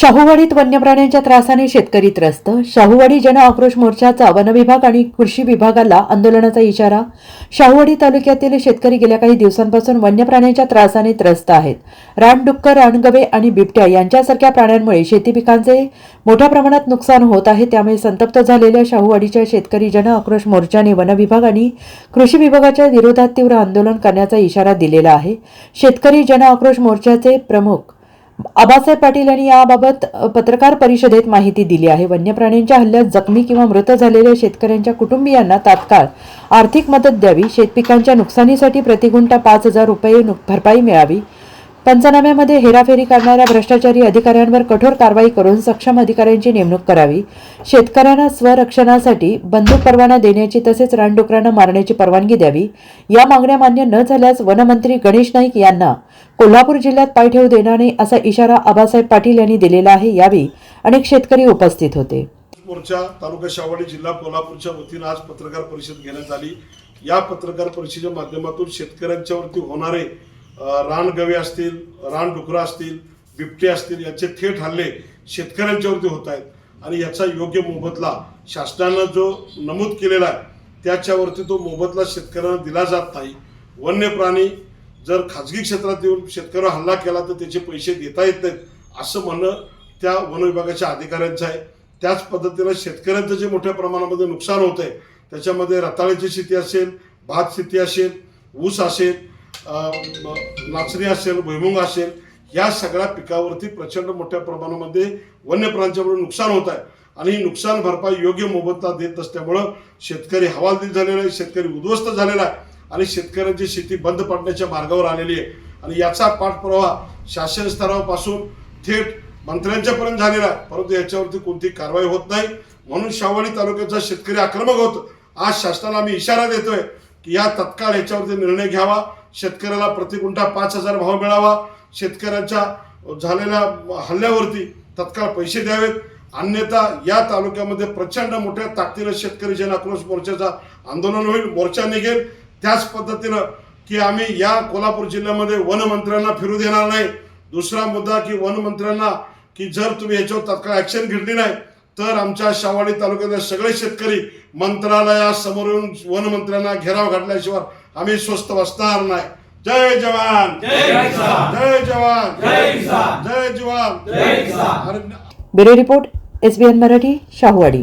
शाहूवाडीत वन्यप्राण्यांच्या त्रासाने शेतकरी त्रस्त. शाहूवाडी जन आक्रोश मोर्चाचा वनविभाग आणि कृषी विभागाला आंदोलनाचा इशारा. शाहूवाडी तालुक्यातील शेतकरी गेल्या काही दिवसांपासून वन्यप्राण्यांच्या त्रासाने त्रस्त आहेत. रानडुक्कर रानगवे आणि बिबट्या यांच्यासारख्या प्राण्यांमुळे शेती पिकांचे मोठ्या प्रमाणात नुकसान होत आहे. त्यामुळे संतप्त झालेल्या शाहूवाडीच्या शेतकरी जन आक्रोश मोर्चाने वनविभाग आणि कृषी विभागाच्या विरोधात तीव्र आंदोलन करण्याचा इशारा दिलेला आहे. शेतकरी जन आक्रोश मोर्चाचे प्रमुख आबासाहेब पाटील यांनी याबाबत पत्रकार परिषदेत माहिती दिली आहे. वन्य प्राण्यांच्या हल्ल्यात जखमी किंवा मृत झालेल्या शेतकऱ्यांच्या कुटुंबियांना तात्काळ आर्थिक मदत द्यावी. शेतपिकांच्या नुकसानीसाठी प्रतिगुंठा पाच हजार रुपये भरपाई मिळावी. पंचनाम्यामध्ये हेराफेरी करणाऱ्या भ्रष्टाचारी अधिकाऱ्यांवर कठोर कारवाई करून सक्षम अधिकाऱ्यांची नेमणूक करावी. शेतकऱ्यांना स्वरक्षणासाठी बंदूक परवाना देण्याची तसेच रानडुकरांना मारण्याची परवानगी द्यावी. या मागण्या मान्य न झाल्यास वनमंत्री गणेश नाईक यांना कोल्हापूर जिल्ह्यात पाय ठेवू देणार नाही असा इशारा आबासाहेब पाटील यांनी दिलेला आहे. यावेळी अनेक शेतकरी उपस्थित होते. तालुका शावाडी जिल्हा कोल्हापूरच्या वतीनं आज पत्रकार परिषद घेण्यात आली. या पत्रकार परिषदेच्या माध्यमातून शेतकऱ्यांच्यावरती होणारे रानगवे असतील रानडुकरं असतील बिबटे असतील याचे थेट हल्ले शेतकऱ्यांच्यावरती होत आहेत. आणि याचा योग्य मोबदला शासनानं जो नमूद केलेला आहे त्याच्यावरती तो मोबदला शेतकऱ्यांना दिला जात नाही. वन्य प्राणी जर खाजगी क्षेत्रात येऊन शेतकऱ्यावर हल्ला केला तर त्याचे पैसे देता येत नाहीत असं म्हणणं त्या वन विभागाच्या अधिकाऱ्यांचं आहे. त्याच पद्धतीनं शेतकऱ्यांचं जे मोठ्या प्रमाणामध्ये नुकसान होत आहे त्याच्यामध्ये रताळ्याची शेती असेल भात शेती असेल ऊस असेल नाचणी असेल भुईमुंग असेल या सगळ्या पिकावरती प्रचंड मोठ्या प्रमाणामध्ये वन्य प्राण्यांच्यामुळे नुकसान होत आहे. आणि नुकसान भरपाई योग्य मोबदला देत नसल्यामुळं शेतकरी हवालदिल झालेला आहे शेतकरी उद्ध्वस्त झालेला आहे आणि शेतकऱ्यांची शेती बंद पडण्याच्या मार्गावर आलेली आहे. आणि याचा पाठपुरावा शासन स्तरापासून थेट मंत्र्यांच्यापर्यंत झालेला आहे. परंतु याच्यावरती कोणती कारवाई होत नाही. म्हणून शावडी तालुक्याचा शेतकरी आक्रमक होत. आज शासनाला आम्ही इशारा देतोय की या तत्काळ याच्यावरती निर्णय घ्यावा. शेतकऱ्याला प्रतिकुंठा पाच हजार भाव मिळावा. शेतकऱ्यांच्या झालेल्या हल्ल्यावरती तत्काळ पैसे द्यावेत. अन्यथा या तालुक्यामध्ये प्रचंड मोठ्या ताकदीनं शेतकरी जन आक्रोश मोर्चाचा आंदोलन होईल. मोर्चा निघेल. त्याच पद्धतीनं की आम्ही या कोल्हापूर जिल्ह्यामध्ये वनमंत्र्यांना फिरू देणार नाही. दुसरा मुद्दा की वनमंत्र्यांना की जर तुम्ही याच्यावर तात्काळ ॲक्शन घेतली नाही तर आमच्या शावाडी तालुक्यातले सगळे शेतकरी मंत्रालयासमोर येऊन वनमंत्र्यांना घेराव घातल्याशिवाय आम्ही स्वस्त बसणार नाही. जय जवान. जय जवान. जय जवान. Bureau report SBN Marathi Shahuwadi.